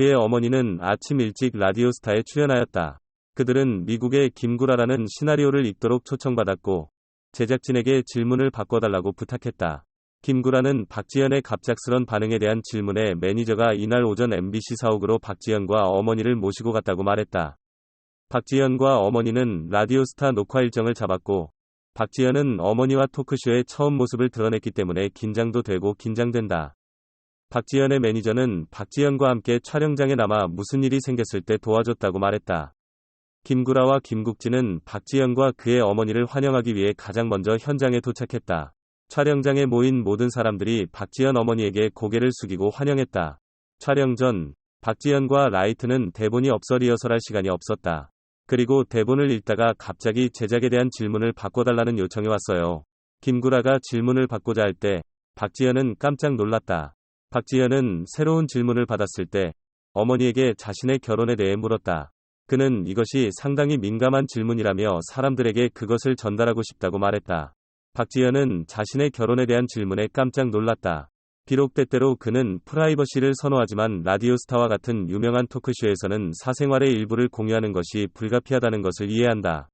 그의 어머니는 아침 일찍 라디오스타에 출연하였다. 그들은 미국의 김구라라는 시나리오를 읽도록 초청받았고 제작진에게 질문을 바꿔달라고 부탁했다. 김구라는 박지연의 갑작스런 반응에 대한 질문에 매니저가 이날 오전 MBC 사옥으로 박지연과 어머니를 모시고 갔다고 말했다. 박지연과 어머니는 라디오스타 녹화 일정을 잡았고 박지연은 어머니와 토크쇼의 처음 모습을 드러냈기 때문에 긴장도 되고 긴장된다. 박지연의 매니저는 박지연과 함께 촬영장에 남아 무슨 일이 생겼을 때 도와줬다고 말했다. 김구라와 김국진은 박지연과 그의 어머니를 환영하기 위해 가장 먼저 현장에 도착했다. 촬영장에 모인 모든 사람들이 박지연 어머니에게 고개를 숙이고 환영했다. 촬영 전 박지연과 라이트는 대본이 없어 리허설할 시간이 없었다. 그리고 대본을 읽다가 갑자기 제작에 대한 질문을 바꿔달라는 요청이 왔어요. 김구라가 질문을 바꾸자 할 때 박지연은 깜짝 놀랐다. 박지연은 새로운 질문을 받았을 때 어머니에게 자신의 결혼에 대해 물었다. 그는 이것이 상당히 민감한 질문이라며 사람들에게 그것을 전달하고 싶다고 말했다. 박지연은 자신의 결혼에 대한 질문에 깜짝 놀랐다. 비록 때때로 그는 프라이버시를 선호하지만 라디오스타와 같은 유명한 토크쇼에서는 사생활의 일부를 공유하는 것이 불가피하다는 것을 이해한다.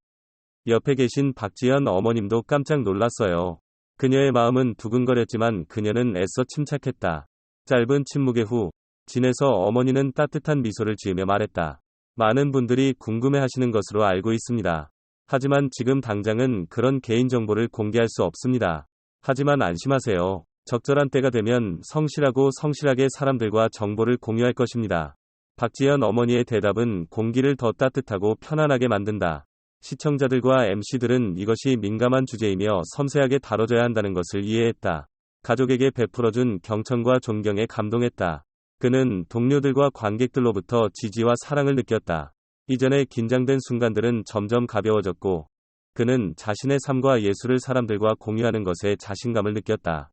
옆에 계신 박지연 어머님도 깜짝 놀랐어요. 그녀의 마음은 두근거렸지만 그녀는 애써 침착했다. 짧은 침묵의 후, 진에서 어머니는 따뜻한 미소를 지으며 말했다. 많은 분들이 궁금해 하시는 것으로 알고 있습니다. 하지만 지금 당장은 그런 개인정보를 공개할 수 없습니다. 하지만 안심하세요. 적절한 때가 되면 성실하고 성실하게 사람들과 정보를 공유할 것입니다. 박지연 어머니의 대답은 공기를 더 따뜻하고 편안하게 만든다. 시청자들과 MC들은 이것이 민감한 주제이며 섬세하게 다뤄져야 한다는 것을 이해했다. 가족에게 베풀어준 경청과 존경에 감동했다. 그는 동료들과 관객들로부터 지지와 사랑을 느꼈다. 이전에 긴장된 순간들은 점점 가벼워졌고, 그는 자신의 삶과 예술을 사람들과 공유하는 것에 자신감을 느꼈다.